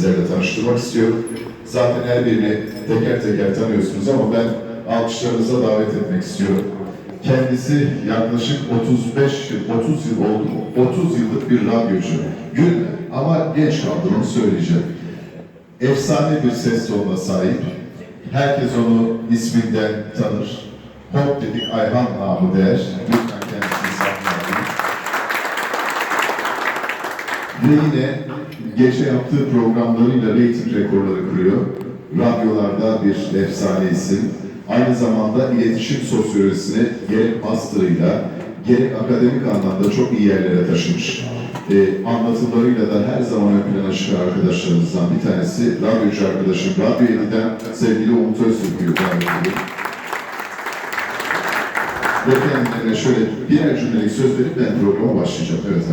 sizlerle tanıştırmak istiyorum. Zaten her birini teker teker tanıyorsunuz ama ben alkışlarınıza davet etmek istiyorum. Kendisi yaklaşık 35 yıl, 30 yıl oldu mu? 30 yıllık bir radyocu. Gülme ama genç kaldı onu söyleyeceğim. Efsane bir ses tonuna sahip. Herkes onu isminden tanır. Hop dedik Ayhan namı değer. Lütfen Ve yine gece yaptığı programlarıyla reyting rekorları kırıyor. Radyolarda bir efsane isim. Aynı zamanda iletişim sosyolojisini gerek master'ıyla gerek akademik anlamda çok iyi yerlere taşımış. Ee, anlatılarıyla da her zaman ön plana çıkan arkadaşlarımızdan bir tanesi radyocu arkadaşım, Radyo 7'den sevgili Umut Öztürk'ü. Ve kendilerine şöyle birer cümlelik söz verip ben programa başlayacağım. Evet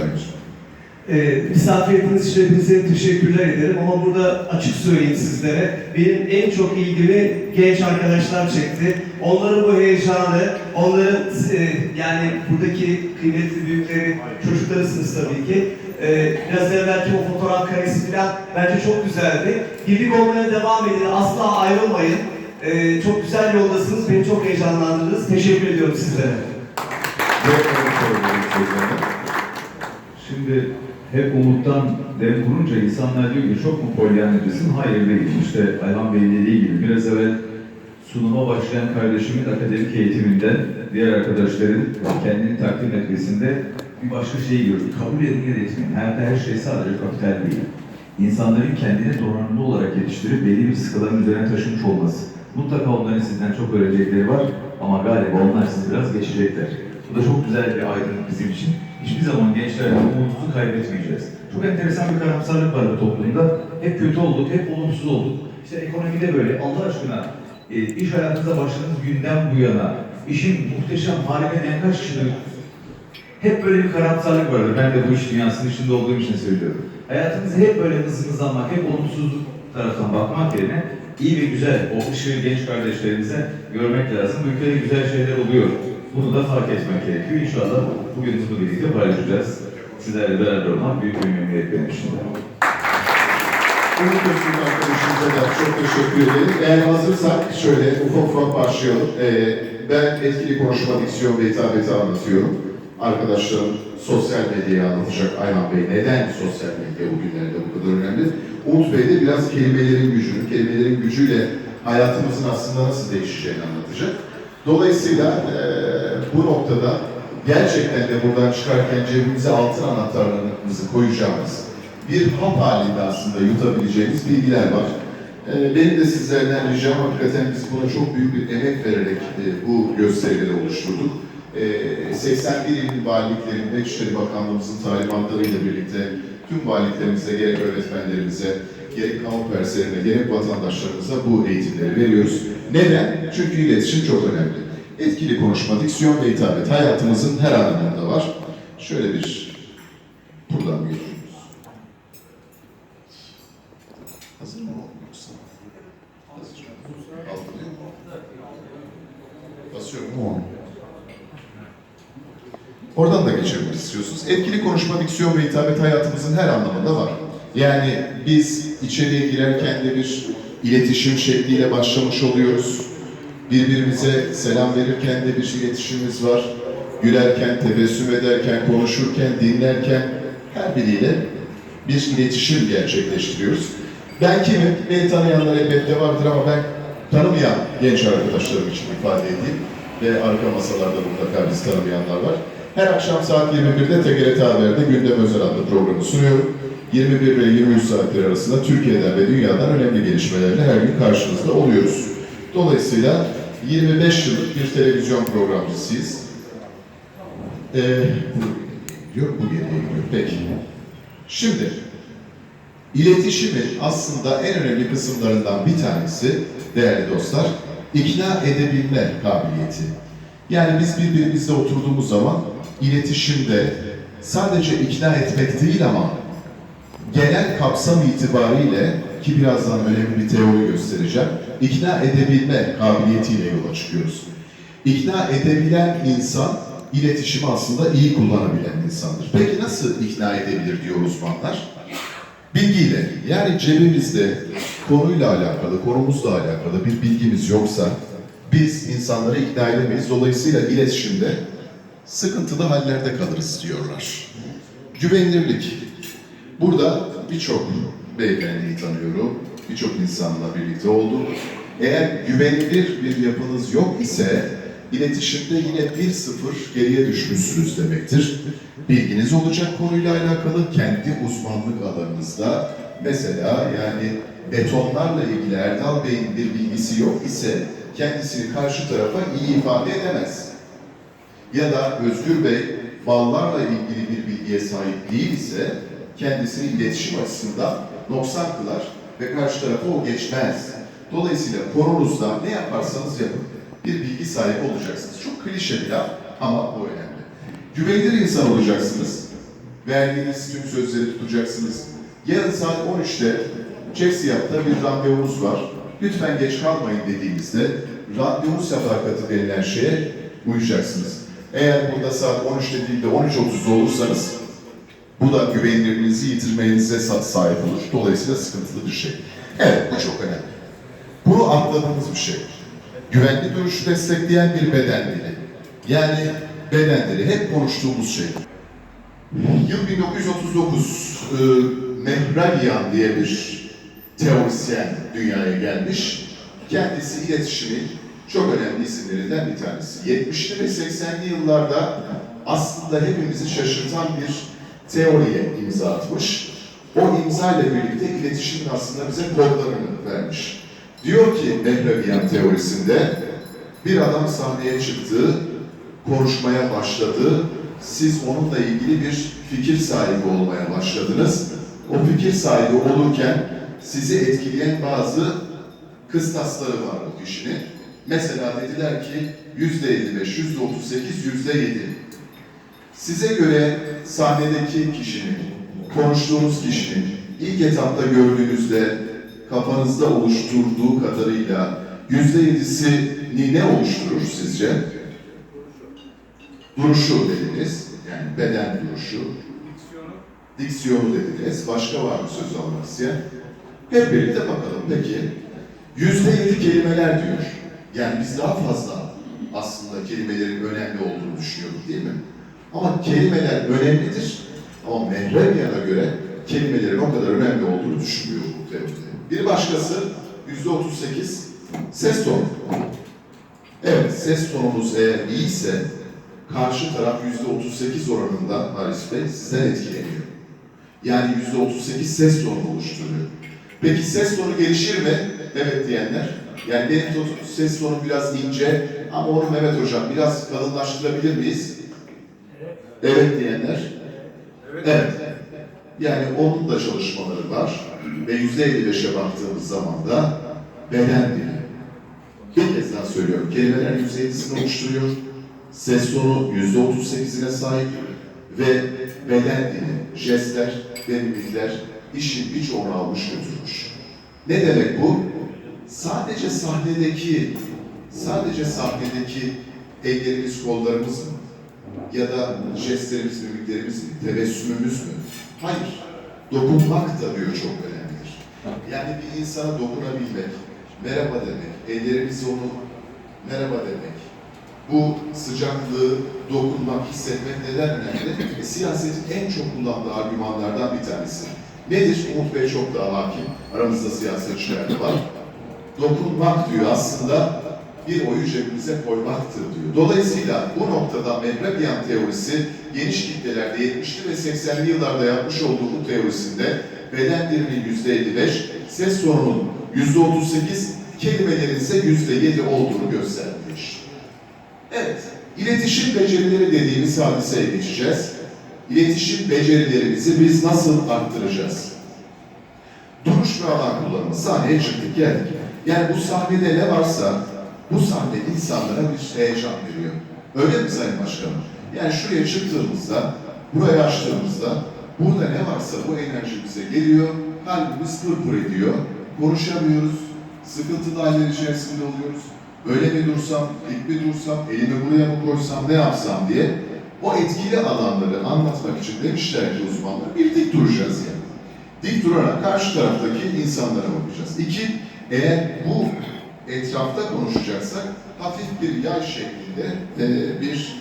Aygün. Ee, misafiriniz için hepinize teşekkürler ederim ama burada açık söyleyeyim sizlere. Benim en çok ilgimi genç arkadaşlar çekti. Onların bu heyecanı, onların e, yani buradaki kıymetli büyükleri, çocuklarısınız tabii ki. Ee, biraz evvelki o fotoğraf karesi falan bence çok güzeldi. Birlik olmaya devam edin, asla ayrılmayın. Ee, çok güzel yoldasınız, beni çok heyecanlandırdınız. Teşekkür ediyorum sizlere. Şimdi hep umuttan dem vurunca insanlar diyor ki çok mu polyanlıcısın? Hayır değil. İşte Ayhan Bey'in dediği gibi biraz evvel sunuma başlayan kardeşimin akademik eğitiminden diğer arkadaşların kendini takdim etmesinde bir başka şey gördük. Kabul edin ya etmeyin. Hayatta her şey sadece kapital değil. İnsanların kendini donanımlı olarak yetiştirip belli bir sıkıların üzerine taşımış olması. Mutlaka onların sizden çok öğrenecekleri var ama galiba onlar sizi biraz geçecekler. Bu da çok güzel bir aydınlık bizim için. Hiçbir zaman gençler umudumuzu kaybetmeyeceğiz. Çok enteresan bir karamsarlık var bu toplumda. Hep kötü olduk, hep olumsuz olduk. İşte ekonomide böyle. Allah aşkına e, iş hayatınıza başladığınız günden bu yana işin muhteşem, harika enkaş işini hep böyle bir karamsarlık vardır. Ben de bu iş dünyasının içinde olduğum için söylüyorum. Hayatınızı hep böyle hızımızlanmak, hep olumsuzluk taraftan bakmak yerine iyi ve güzel, o ışığı genç kardeşlerimize görmek lazım. Bu ülkede güzel şeyler oluyor. Bunu da fark etmek gerekiyor. İnşallah bugün bunu birlikte paylaşacağız. Sizlerle beraber olmak büyük bir memnuniyet benim için de. Umut Öztürk arkadaşımıza da çok teşekkür ederim. Eğer hazırsak şöyle ufak ufak başlayalım. Ee, ben etkili konuşma, diksiyon ve hitabeti anlatıyorum. Arkadaşlarım sosyal medyayı anlatacak Ayhan Bey. Neden sosyal medya bugünlerde bu kadar önemli? Umut Bey de biraz kelimelerin gücünü, kelimelerin gücüyle hayatımızın aslında nasıl değişeceğini anlatacak. Dolayısıyla eee, bu noktada gerçekten de buradan çıkarken cebimize altın anahtarlarımızı koyacağımız bir hap halinde aslında yutabileceğimiz bilgiler var. Ee, Benim de sizlerden ricam hakikaten biz buna çok büyük bir emek vererek e, bu gösterileri oluşturduk. Ee, 81 ilin valiliklerinde İçişleri Bakanlığımızın talimatlarıyla birlikte tüm valiliklerimize, gerek öğretmenlerimize, gerek kamu personeline, gerek vatandaşlarımıza bu eğitimleri veriyoruz. Neden? Çünkü iletişim çok önemli. Etkili konuşma, diksiyon ve hitabet hayatımızın her alanında var. Şöyle bir buradan bir Hazır mı yoksa? Hazır. Algılıyor mu? Basıyorum mu? Oradan da geçebiliriz istiyorsunuz. Etkili konuşma, diksiyon ve hitabet hayatımızın her anlamında var. Yani biz içeriye girerken de bir iletişim şekliyle başlamış oluyoruz. Birbirimize selam verirken de bir iletişimimiz var. Gülerken, tebessüm ederken, konuşurken, dinlerken her biriyle bir iletişim gerçekleştiriyoruz. Ben kimim? Beni tanıyanlar elbette vardır ama ben tanımayan genç arkadaşlarım için ifade edeyim. Ve arka masalarda mutlaka biz tanımayanlar var. Her akşam saat 21'de TGRT Haber'de Gündem Özel adlı programı sunuyorum. 21 ve 23 saatler arasında Türkiye'den ve dünyadan önemli gelişmelerle her gün karşınızda oluyoruz. Dolayısıyla 25 yıllık bir televizyon programcısıyız. Ee, gidiyor, bu geriye gidiyor. Peki. Şimdi, iletişimin aslında en önemli kısımlarından bir tanesi, değerli dostlar, ikna edebilme kabiliyeti. Yani biz birbirimizle oturduğumuz zaman iletişimde sadece ikna etmek değil ama genel kapsam itibariyle ki birazdan önemli bir teori göstereceğim, ikna edebilme kabiliyetiyle yola çıkıyoruz. İkna edebilen insan iletişimi aslında iyi kullanabilen insandır. Peki nasıl ikna edebilir diyor uzmanlar? Bilgiyle, yani cebimizde konuyla alakalı, konumuzla alakalı bir bilgimiz yoksa biz insanları ikna edemeyiz. Dolayısıyla iletişimde sıkıntılı hallerde kalırız diyorlar. Güvenilirlik. Burada birçok beyefendiyi tanıyorum, birçok insanla birlikte oldum. Eğer güvenilir bir yapınız yok ise iletişimde yine bir sıfır geriye düşmüşsünüz demektir. Bilginiz olacak konuyla alakalı kendi uzmanlık alanınızda. Mesela yani betonlarla ilgili Erdal Bey'in bir bilgisi yok ise kendisini karşı tarafa iyi ifade edemez ya da Özgür Bey ballarla ilgili bir bilgiye sahip değil ise kendisini iletişim açısından noksan kılar ve karşı tarafa o geçmez. Dolayısıyla konunuzda ne yaparsanız yapın bir bilgi sahibi olacaksınız. Çok klişe bir laf ama bu önemli. Güvenilir insan olacaksınız. Verdiğiniz tüm sözleri tutacaksınız. Yarın saat 13'te Çeksiyat'ta bir randevunuz var. Lütfen geç kalmayın dediğimizde randevu sefakati denilen şeye uyacaksınız. Eğer burada saat 13'te değil de 13.30'da olursanız bu da güvenilirliğinizi yitirmenize sa- sahip olur. Dolayısıyla sıkıntılı bir şey. Evet, bu çok önemli. Bunu atladığımız bir şey. Güvenli duruşu destekleyen bir beden dili. Yani beden dili hep konuştuğumuz şey. Yıl 1939, e, Mehrabian diye bir teorisyen dünyaya gelmiş. Kendisi iletişimin çok önemli isimlerinden bir tanesi. 70'li ve 80'li yıllarda aslında hepimizi şaşırtan bir teoriye imza atmış. O imza ile birlikte iletişimin aslında bize kodlarını vermiş. Diyor ki Mehrabian teorisinde bir adam sahneye çıktı, konuşmaya başladı. Siz onunla ilgili bir fikir sahibi olmaya başladınız. O fikir sahibi olurken sizi etkileyen bazı kıstasları var bu kişinin. Mesela dediler ki yüzde 55, yüzde 38, yüzde 7. Size göre sahnedeki kişinin, konuştuğunuz kişinin ilk etapta gördüğünüzde kafanızda oluşturduğu kadarıyla yüzde yedisini ne oluşturur sizce? Duruşu dediniz, yani beden duruşu. Diksiyonu dediniz. Başka var mı söz almak isteyen? Hep birlikte bakalım. Peki, yüzde yedi kelimeler diyor. Yani biz daha fazla aslında kelimelerin önemli olduğunu düşünüyoruz değil mi? Ama kelimeler önemlidir. Ama Mehrebiyan'a göre kelimelerin o kadar önemli olduğunu düşünmüyor bu teoride. Bir başkası yüzde otuz sekiz ses tonu. Evet, ses tonunuz eğer iyiyse karşı taraf yüzde otuz sekiz oranında Haris Bey sizden etkileniyor. Yani yüzde otuz sekiz ses tonu oluşturuyor. Peki ses tonu gelişir mi? Evet diyenler. Yani benim ses tonum biraz ince ama onu Mehmet Hocam biraz kalınlaştırabilir miyiz? Evet diyenler. Evet. Yani onun da çalışmaları var. Ve yüzde 55'e baktığımız zaman da beden dili. Bir kez daha söylüyorum. Kelimeler yüzde yedisini oluşturuyor. Ses tonu yüzde otuz sekizine sahip. Ve beden dili, jestler ve mimikler işin birçoğunu almış götürmüş. Ne demek bu? Sadece sahnedeki, sadece sahnedeki ellerimiz, kollarımız mı? Ya da jestlerimiz, mimiklerimiz mi? Tebessümümüz mü? Hayır. Dokunmak da diyor çok önemlidir. Yani bir insana dokunabilmek, merhaba demek, ellerimizi onu merhaba demek, bu sıcaklığı dokunmak, hissetmek neden önemli? E, siyasetin en çok kullandığı argümanlardan bir tanesi. Nedir? Umut Bey çok daha hakim. Aramızda siyasetçiler var. Dokunmak diyor aslında bir oyu cebimize koymaktır diyor. Dolayısıyla bu noktada Mehrebian teorisi geniş kitlelerde 70'li ve 80'li yıllarda yapmış olduğu bu teorisinde beden dilinin yüzde 55, ses tonunun yüzde 38, kelimelerin ise yüzde 7 olduğunu göstermiş. Evet, iletişim becerileri dediğimiz hadiseye geçeceğiz. İletişim becerilerimizi biz nasıl arttıracağız? Duruş ve alan kullanımı. Sahneye çıktık, geldik. Yani bu sahnede ne varsa, bu sahne insanlara bir heyecan veriyor. Öyle mi Sayın Başkanım? Yani şuraya çıktığımızda, burayı açtığımızda, burada ne varsa bu enerji bize geliyor, kalbimiz pırpır ediyor, konuşamıyoruz, sıkıntılı haller içerisinde oluyoruz. Öyle mi dursam, dik mi dursam, elimi buraya mı koysam, ne yapsam diye o etkili alanları anlatmak için demişler ki uzmanlar, bir dik duracağız yani. dik durarak karşı taraftaki insanlara bakacağız. İki, eğer bu etrafta konuşacaksak hafif bir yay şeklinde e, bir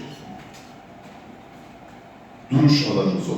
duruş alanımız olacak.